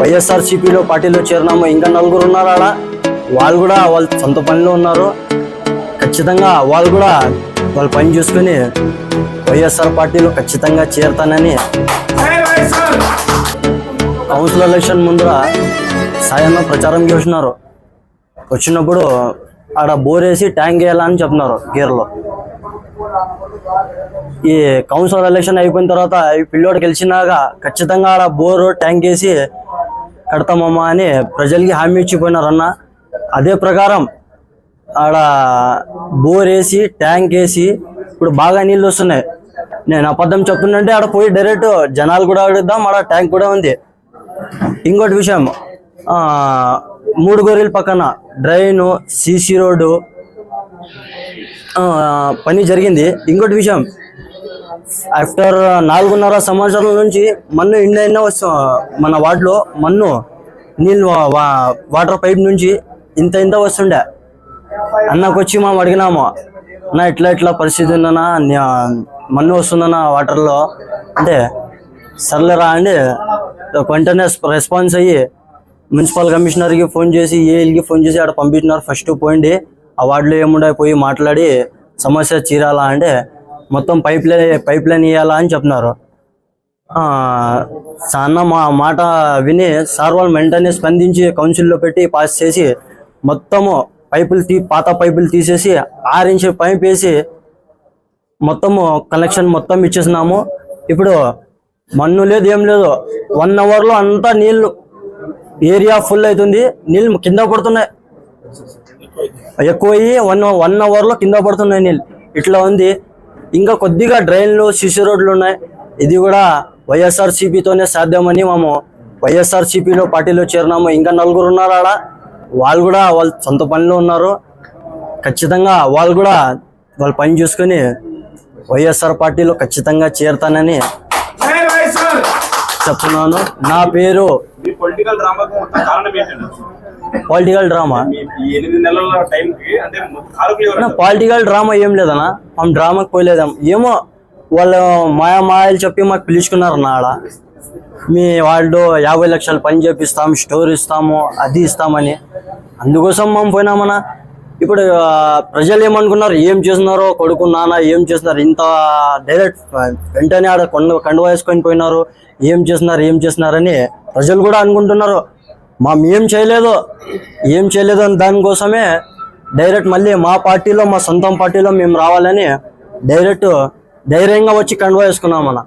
వైఎస్ఆర్సీపీలో పార్టీలో చేరినాము. ఇంకా నలుగురు ఉన్నారు ఆడ. వాళ్ళు కూడా వాళ్ళ సొంత పనిలో ఉన్నారు. ఖచ్చితంగా వాళ్ళు కూడా వాళ్ళ పని చూసుకొని వైఎస్ఆర్ పార్టీలో ఖచ్చితంగా చేరతానని కౌన్సిల్ ఎలక్షన్ ముందర సాయన్న ప్రచారం చేసినారు. వచ్చినప్పుడు ఆడ బోర్ వేసి ట్యాంక్ వేయాలని చెప్తున్నారు గేర్లో. ఈ కౌన్సిల్ ఎలక్షన్ అయిపోయిన తర్వాత ఈ పిల్లోడు గెలిచినాక ఖచ్చితంగా ఆడ బోరు ట్యాంక్ వేసి కడతామమ్మా అని ప్రజలకి హామీ ఇచ్చిపోయినారన్న అదే ప్రకారం ఆడ బోర్ వేసి ట్యాంక్ వేసి ఇప్పుడు బాగా నీళ్ళు వస్తున్నాయి. నేను అబద్ధం చెప్తుందంటే ఆడ పోయి డైరెక్ట్ జనాలు కూడా అడుగుదాం ఆడ ట్యాంక్ కూడా ఉంది. ఇంకోటి విషయం మూడు గొర్రెల పక్కన డ్రైన్ సీసీ రోడ్డు పని జరిగింది. ఇంకోటి విషయం ఆఫ్టర్ నాలుగున్నర సంవత్సరాల నుంచి మన్ను ఇండియా వస్తాం మన వార్డులో మన్ను నీళ్ళు వా- వాటర్ పైప్ నుంచి ఇంత ఇంత వస్తుండే. అన్నకొచ్చి మేము అడిగినాము అన్న ఇట్లా ఇట్లా పరిస్థితి ఉందన్నా మన్ను వస్తుందన్న వాటర్లో. అంటే సర్లేరా అండి. వెంటనే రెస్పాన్స్ అయ్యి మున్సిపల్ కమిషనర్కి ఫోన్ చేసి ఏఎల్కి ఫోన్ చేసి ఆడ పంపించినారు ఫస్ట్ పోయింది ఆ వార్డులో ఏముండే పోయి మాట్లాడి సమస్య చీరాలా అంటే మొత్తం పైప్ లైన్ పైప్ లైన్ ఇవ్వాలా అని చెప్తున్నారు. ఆ, మా మాట విని సార్ వాళ్ళు వెంటనే స్పందించి కౌన్సిల్లో పెట్టి పాస్ చేసి మొత్తము పైపులు తీ పాత పైపులు తీసేసి ఆరించి పైప్ వేసి మొత్తము కనెక్షన్ మొత్తం ఇచ్చేసినాము. ఇప్పుడు మన్ను లేదు ఏం లేదు. వన్ అవర్లో అంతా నీళ్ళు ఏరియా ఫుల్ అవుతుంది నీళ్ళు కింద పడుతున్నాయి. ఎక్కువ అయ్యి వన్ వన్ అవర్లో కింద పడుతున్నాయి నీళ్ళు. ఇట్లా ఉంది. ఇంకా కొద్దిగా డ్రైన్లు సిసి రోడ్లు ఉన్నాయి. ఇది కూడా వైఎస్ఆర్ సిపితోనే సాధ్యమని మేము వైఎస్ఆర్ సిపిలో పార్టీలో చేరినాము. ఇంకా నలుగురు ఉన్నారు ఆడ. వాళ్ళు కూడా వాళ్ళ సొంత పనిలో ఉన్నారు. ఖచ్చితంగా వాళ్ళు కూడా వాళ్ళ పని చూసుకొని వైఎస్ఆర్ పార్టీలో ఖచ్చితంగా చేరతానని చెప్తున్నాను. నా పేరు పొలిటికల్ డ్రామా పొలిటికల్ డ్రామా ఏం లేదన్నా. మనం డ్రామాకి పోయలేదాం. ఏమో వాళ్ళు మాయా మాయలు చెప్పి మాకు పిలుచుకున్నారు నాడ మీ వాళ్ళు యాభై లక్షలు పని చేపిస్తాం స్టోర్ ఇస్తాము అది ఇస్తామని. అందుకోసం మేము పోయినామన్నా. ఇప్పుడు ప్రజలు ఏమనుకున్నారు? ఏం చేస్తున్నారో కొడుకు నాన్న ఏం చేస్తున్నారు? ఇంత డైరెక్ట్ వెంటనే ఆడ కొండ కండువ వేసుకొని పోయినారు. ఏం చేస్తున్నారు ఏం చేస్తున్నారని ప్రజలు కూడా అనుకుంటున్నారు. మా ఏం చేయలేదు ఏం చేయలేదు అని దానికోసమే డైరెక్ట్ మళ్ళీ మా పార్టీలో మా సొంతం పార్టీలో మేము రావాలని డైరెక్ట్ ధైర్యంగా వచ్చి కండువా వేసుకున్నాం అన్న.